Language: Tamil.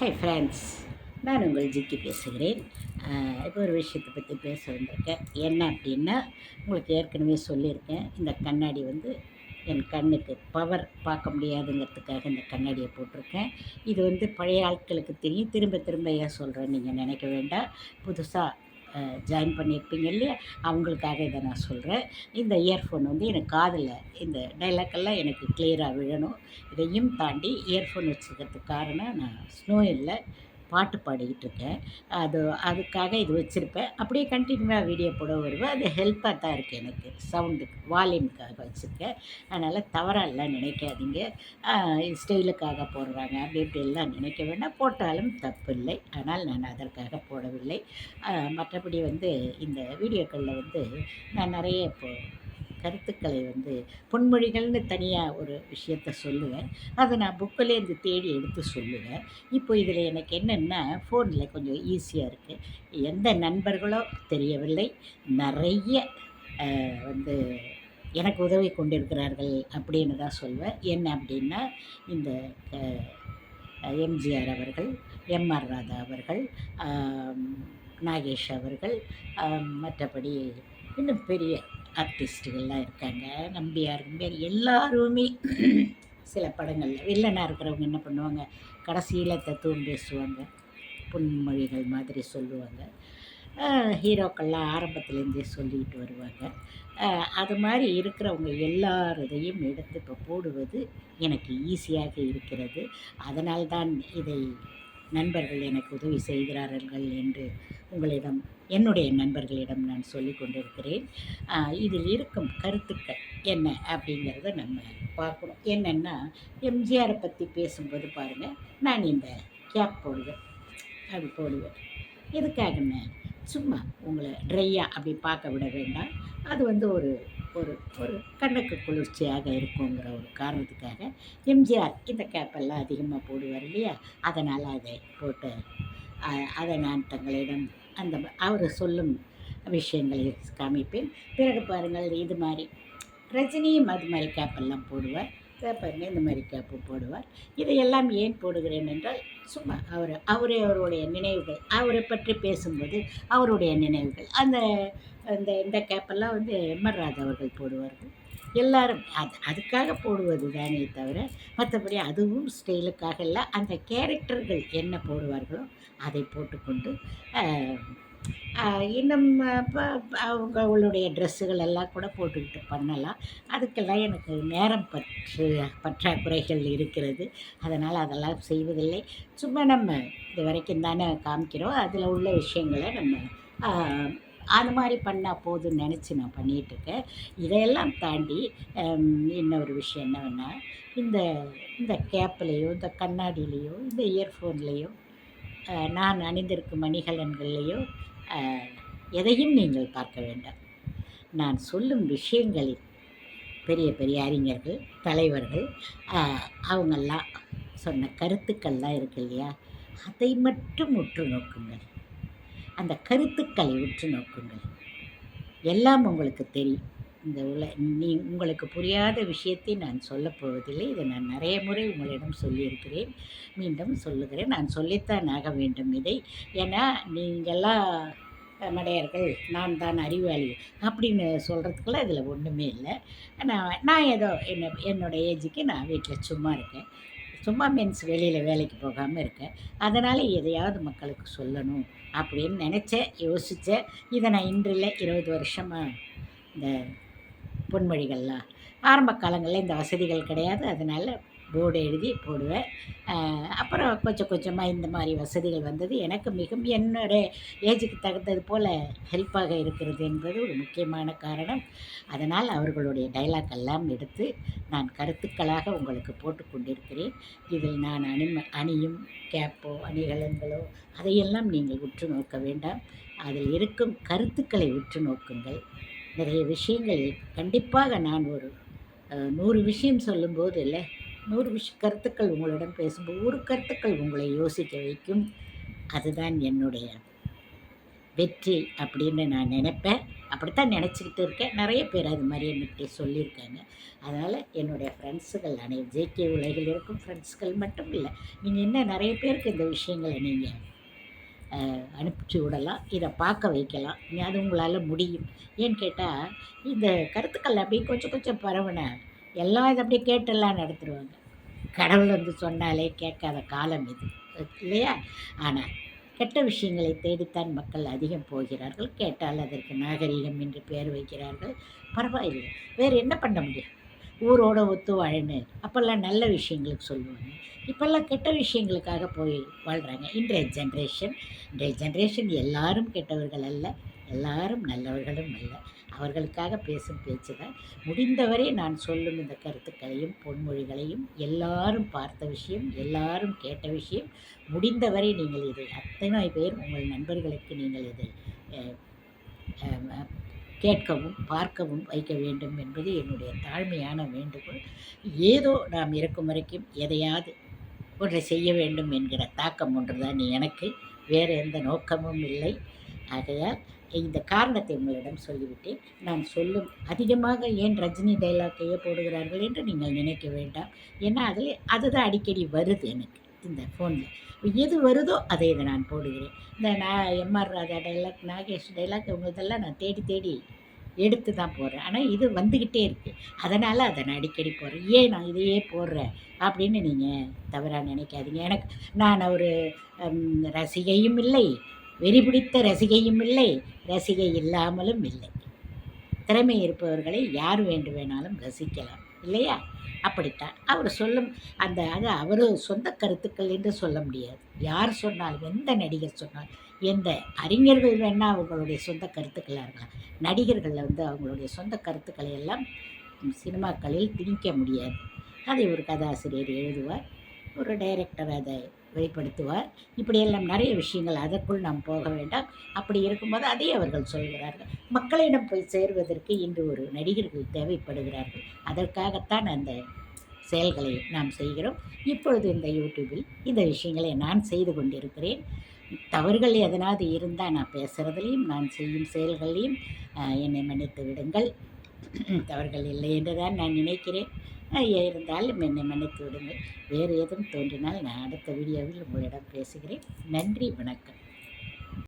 ஹை ஃப்ரெண்ட்ஸ் நான் உங்கள் ஜிக்கி பேசுகிறேன். இப்போ ஒரு விஷயத்தை பற்றி பேச வந்திருக்கேன். என்ன அப்படின்னா உங்களுக்கு ஏற்கனவே சொல்லியிருக்கேன். இந்த கண்ணாடி வந்து என் கண்ணுக்கு பவர் பார்க்க முடியாதுங்கிறதுக்காக இந்த கண்ணாடியை போட்டிருக்கேன். இது வந்து பழைய ஆட்களுக்கு தெரியும். திரும்ப திரும்ப ஏன் சொல்கிறேன்னு நீங்கள் நினைக்க வேண்டாம். புதுசாக ஜாயின் பண்ணியிருப்பீங்க இல்லையா? அவங்களுக்காக இதை நான் சொல்கிறேன் இந்த இயர்ஃபோன் வந்து எனக்கு காதில் இந்த டைலாக்கெல்லாம் எனக்கு கிளியராக விழணும். இதையும் தாண்டி இயர்ஃபோன் வச்சுக்கிறதுக்கு காரணம் நான் ஸ்னோ இல்லை. பாட்டு பாடிக்கிட்டு இருக்கேன் அது அதுக்காக இது வச்சுருப்பேன். அப்படியே கண்டினியூவாக வீடியோ போட வருவேன். அது ஹெல்ப்பாக தான் இருக்குது எனக்கு. சவுண்டுக்கு வால்யூமுக்காக வச்சுருக்கேன். அதனால் தவறாக எல்லாம் நினைக்காதீங்க ஸ்டைலுக்காக போடுறாங்க. அப்படி இப்படி எல்லாம் நினைக்க வேண்டாம். போட்டாலும் தப்பு இல்லை ஆனால் நான் அதற்காக போடவில்லை. மற்றபடி வந்து இந்த வீடியோக்களில் வந்து நான் நிறைய இப்போ கருத்துக்களை வந்து பொன்மொழிகள்னு தனியாக ஒரு விஷயத்த சொல்லுவேன். அதை நான் புக்கிலேருந்து தேடி எடுத்து சொல்லுவேன். இப்போ இதில் எனக்கு என்னென்னா ஃபோனில் கொஞ்சம் ஈஸியாக இருக்குது எந்த நண்பர்களோ தெரியவில்லை. நிறைய வந்து எனக்கு உதவி கொண்டிருக்கிறார்கள் அப்படின்னு தான் சொல்வேன். என்ன அப்படின்னா இந்த எம்ஜிஆர் அவர்கள் எம்ஆர் ராதா அவர்கள் நாகேஷ் அவர்கள் மற்றபடி இன்னும் பெரிய ஆர்டிஸ்ட்டுகள்லாம் இருக்காங்க நம்பியார் நம்பியார் எல்லாருமே சில படங்களில் வில்லனாக இருக்கிறவங்க என்ன பண்ணுவாங்க கடைசியில் தத்துவம் பேசுவாங்க புன்மொழிகள் மாதிரி சொல்லுவாங்க. ஹீரோக்கள்லாம் ஆரம்பத்துலேருந்தே சொல்லிக்கிட்டு வருவாங்க. அது மாதிரி இருக்கிறவங்க எல்லாரதையும் எடுத்து இப்போ போடுவது எனக்கு ஈஸியாக இருக்கிறது. அதனால்தான் இதை நண்பர்கள் எனக்கு உதவி செய்கிறார்கள் என்று உங்களிடம் என்னுடைய நண்பர்களிடம் நான் சொல்லி கொண்டிருக்கிறேன். இதில் இருக்கும் கருத்துக்கள் என்ன அப்படிங்கிறத நம்ம பார்க்கணும். என்னென்னா எம்ஜிஆரை பற்றி பேசும்போது பாருங்கள் நான் இந்த கேப் போடுவேன் அப்படி போடுவேன். எதுக்காகன்னு சும்மா உங்களை ட்ரையாக அப்படி பார்க்க விட வேண்டாம். அது வந்து ஒரு ஒரு ஒரு கண்ணுக்கு குளிர்ச்சியாக இருக்குங்கிற ஒரு காரணத்துக்காக எம்ஜிஆர் இந்த கேப்பெல்லாம் அதிகமாக போடுவார் இல்லையா? அதனால் அதை போட்டு அதை நான் தங்களிடம் அந்த அவர் சொல்லும் விஷயங்களை காமிப்பேன். பிறகு பாருங்கள் இது மாதிரி. ரஜினியும் அது மாதிரி கேப்பெல்லாம் போடுவார். பாருங்க இந்த மாதிரி கேப்பு போடுவார். இதையெல்லாம் ஏன் போடுகிறேன் என்றால் சும்மா அவர் அவரே அவருடைய நினைவுகள். அவரை பற்றி பேசும்போது அவருடைய நினைவுகள். அந்த அந்த இந்த கேப்பெல்லாம் வந்து எம்ஆர் ராஜா அவர்கள் போடுவார்கள். எல்லாரும் அது அதுக்காக போடுவது தானே தவிர மற்றபடி அதுவும் ஸ்டைலுக்காக இல்லை. அந்த கேரக்டர்கள் என்ன போடுவார்களோ அதை போட்டுக்கொண்டு இன்னும் இப்போ அவங்களுடைய ட்ரெஸ்ஸுகள் எல்லாம் கூட போட்டுக்கிட்டு பண்ணலாம். அதுக்கெல்லாம் எனக்கு நேரம் பற்று பற்றாக்குறைகள் இருக்கிறது. அதனால் அதெல்லாம் செய்வதில்லை. சும்மா நம்ம இது வரைக்கும் தானே காமிக்கிறோம். அதில் உள்ள விஷயங்களை நம்ம அது மாதிரி பண்ணால் போதும்னு நினச்சி நான் பண்ணிகிட்ருக்கேன் இதையெல்லாம் தாண்டி என்ன இன்னொரு விஷயம் என்னவென்னா இந்த இந்த கேப்லேயோ இந்த கண்ணாடியிலையோ இந்த இயர்ஃபோன்லேயோ நான் அணிந்திருக்கும் மணிகலன்கள்லேயோ எதையும் நீங்கள் பார்க்க வேண்டாம். நான் சொல்லும் விஷயங்களில் பெரிய பெரிய அறிஞர்கள் தலைவர்கள் அவங்கெல்லாம் சொன்ன கருத்துக்கள்லாம் இருக்கு இல்லையா? அதை மட்டும் உற்று நோக்குங்கள். அந்த கருத்துக்களை உற்று நோக்குங்கள். எல்லாம் உங்களுக்கு தெரியும். இந்த உல நீ உங்களுக்கு புரியாத விஷயத்தை நான் சொல்லப்போவதில்லை இதை நான் நிறைய முறை உங்களிடம் சொல்லியிருக்கிறேன். மீண்டும் சொல்லுகிறேன். நான் சொல்லித்தான் ஆக வேண்டும் இதை. ஏன்னா நீங்கள்லாம் மடையர்கள் நான் தான் அறிவாளி அப்படின்னு சொல்கிறதுக்குலாம் இதில் ஒன்றுமே இல்லை. நான் நான் ஏதோ என்ன என்னோடய ஏஜுக்கு நான் வீட்டில் சும்மா இருக்கேன். சும்மா மீன்ஸ் வெளியில் வேலைக்கு போகாமல் இருக்கேன் அதனால் எதையாவது மக்களுக்கு சொல்லணும் அப்படின்னு நினச்சேன் யோசித்தேன் இதை நான் இன்றில் இருபது வருஷமாக இந்த பொன்மொழிகள்லாம். ஆரம்ப காலங்களில் இந்த வசதிகள் கிடையாது. அதனால் போர்டு எழுதி போடுவேன். அப்புறம் கொஞ்சம் கொஞ்சமாக இந்த மாதிரி வசதிகள் வந்தது. எனக்கு மிகவும் என்னோட ஏஜுக்கு தகுந்தது போல் ஹெல்ப்பாக இருக்கிறது என்பது ஒரு முக்கியமான காரணம். அதனால் அவர்களுடைய டைலாக் எல்லாம் எடுத்து நான் கருத்துக்களாக உங்களுக்கு போட்டு கொண்டிருக்கிறேன். இதில் நான் அணிம அணியும் கேப்போ அணிகலன்களோ அதையெல்லாம் நீங்கள் உற்று நோக்க வேண்டாம். அதில் இருக்கும் கருத்துக்களை உற்று நோக்குங்கள். நிறைய விஷயங்களில் கண்டிப்பாக நான் ஒரு நூறு விஷயம் சொல்லும்போது இல்லை நூறு விஷ கருத்துக்கள் உங்களிடம் பேசும்போது ஒரு கருத்துக்கள் உங்களை யோசிக்க வைக்கும். அதுதான் என்னுடைய வெற்றி அப்படின்னு நான் நினைப்பேன். அப்படித்தான் நினச்சிக்கிட்டு இருக்கேன். நிறைய பேர் அது மாதிரி என்கிட்ட சொல்லியிருக்காங்க. அதனால் என்னுடைய ஃப்ரெண்ட்ஸுகள் அனை ஜேகே உலகில் இருக்கும் ஃப்ரெண்ட்ஸ்கள் மட்டும் இல்லை. நீங்கள் என்ன நிறைய பேருக்கு இந்த விஷயங்களை நீங்கள் அனுப்பிச்சி விடலாம். இதை பார்க்க வைக்கலாம். நீ அது உங்களால் முடியும். ஏன்னு கேட்டால் இந்த கருத்துக்கள் அப்படியே கொஞ்சம் கொஞ்சம் பரவின எல்லாம் இதை அப்படியே கேட்டெல்லாம் நடத்துருவாங்க கடவுள் வந்து சொன்னாலே கேட்காத காலம் இது இல்லையா? ஆனால் கெட்ட விஷயங்களை தேடித்தான் மக்கள் அதிகம் போகிறார்கள். கேட்டால் அதற்கு நாகரிகம் என்று பெயர் வைக்கிறார்கள். பரவாயில்லை. வேறு என்ன பண்ண முடியும்? ஊரோட ஒத்து வாழன்னு. அப்போல்லாம் நல்ல விஷயங்களுக்கு சொல்லுவாங்க. இப்போல்லாம் கெட்ட விஷயங்களுக்காக போய் வாழ்கிறாங்க இன்றைய ஜென்ரேஷன் இன்றைய ஜென்ரேஷன் எல்லாரும் கெட்டவர்கள் அல்ல. எல்லாரும் நல்லவர்களும் அல்ல. அவர்களுக்காக பேசும் பேச்சு தான் முடிந்தவரை நான் சொல்லும் இந்த கருத்துக்களையும் பொன்மொழிகளையும் எல்லாரும் பார்த்த விஷயம் எல்லாரும் கேட்ட விஷயம் முடிந்தவரை நீங்கள் இதை அத்தனை பேர் உங்கள் நண்பர்களுக்கு நீங்கள் இதை கேட்கவும் பார்க்கவும் வைக்க வேண்டும் என்பது என்னுடைய தாழ்மையான வேண்டுகோள். ஏதோ நாம் இருக்கும் வரைக்கும் எதையாவது ஒன்றை செய்ய வேண்டும் என்கிற தாக்கம் ஒன்றுதான் எனக்கு. வேறு எந்த நோக்கமும் இல்லை. ஆகையால் இந்த காரணத்தை உங்களிடம் சொல்லிவிட்டேன். நான் சொல்லும் அதிகமாக ஏன் ரஜினி டைலாக்கையே போடுகிறார்கள் என்று நீங்கள் நினைக்க வேண்டாம். ஏன்னா அதில் அதுதான் அடிக்கடி வருது எனக்கு இந்த ஃபோனில் எது வருதோ அதை இதை நான் போடுகிறேன். இந்த நான் MR Raja dialogue Nagesh dialogue இவங்கதெல்லாம் நான் தேடி தேடி எடுத்து தான் போடுறேன். ஆனால் இது வந்துக்கிட்டே இருக்குது அதனால் அதை நான் அடிக்கடி போடுறேன். ஏன் நான் இதையே போடுறேன் அப்படின்னு நீங்கள் தவறாக நினைக்காதீங்க. எனக்கு நான் ஒரு ரசிகையும் இல்லை. வெறி பிடித்த ரசிகையும் இல்லை ரசிகை இல்லாமலும் இல்லை. திறமை இருப்பவர்களை யார் வேண்டு வேணாலும் ரசிக்கலாம் இல்லையா? அப்படித்தான். அவர் சொல்லும் அந்த அது அவர் சொந்த கருத்துக்கள் என்று சொல்ல முடியாது. யார் சொன்னாலும் எந்த நடிகர் சொன்னாலும் எந்த அறிஞர்கள் வேணால் அவங்களுடைய சொந்த கருத்துக்களாக இருக்கலாம். நடிகர்களில் வந்து அவங்களுடைய சொந்த கருத்துக்களை எல்லாம் சினிமாக்களில் திணிக்க முடியாது. அதை ஒரு கதாசிரியர் எழுதுவார் ஒரு டைரக்டர் அதை வெளிப்படுத்துவார். இப்படியெல்லாம் நிறைய விஷயங்கள் அதற்குள் நாம் போக வேண்டாம். அப்படி இருக்கும்போது அதை அவர்கள் சொல்கிறார்கள். மக்களிடம் போய் சேர்வதற்கு இன்று ஒரு நடிகர்கள் தேவைப்படுகிறார்கள். அதற்காகத்தான் அந்த செயல்களை நாம் செய்கிறோம். இப்பொழுது இந்த யூடியூபில் இந்த விஷயங்களை நான் செய்து கொண்டிருக்கிறேன். தவறுகள் எதனாவது இருந்தால் நான் பேசுகிறதுலையும் நான் செய்யும் செயல்களையும் என்னை மன்னித்து விடுங்கள். தவறுகள் இல்லை என்றுதான் நான் நினைக்கிறேன். இருந்தாலும் என்னை மன்னித்து விடுங்கள். வேறு எதுவும் தோன்றினால் நான் அடுத்த வீடியோவில் உங்களிடம் பேசுகிறேன். நன்றி வணக்கம்.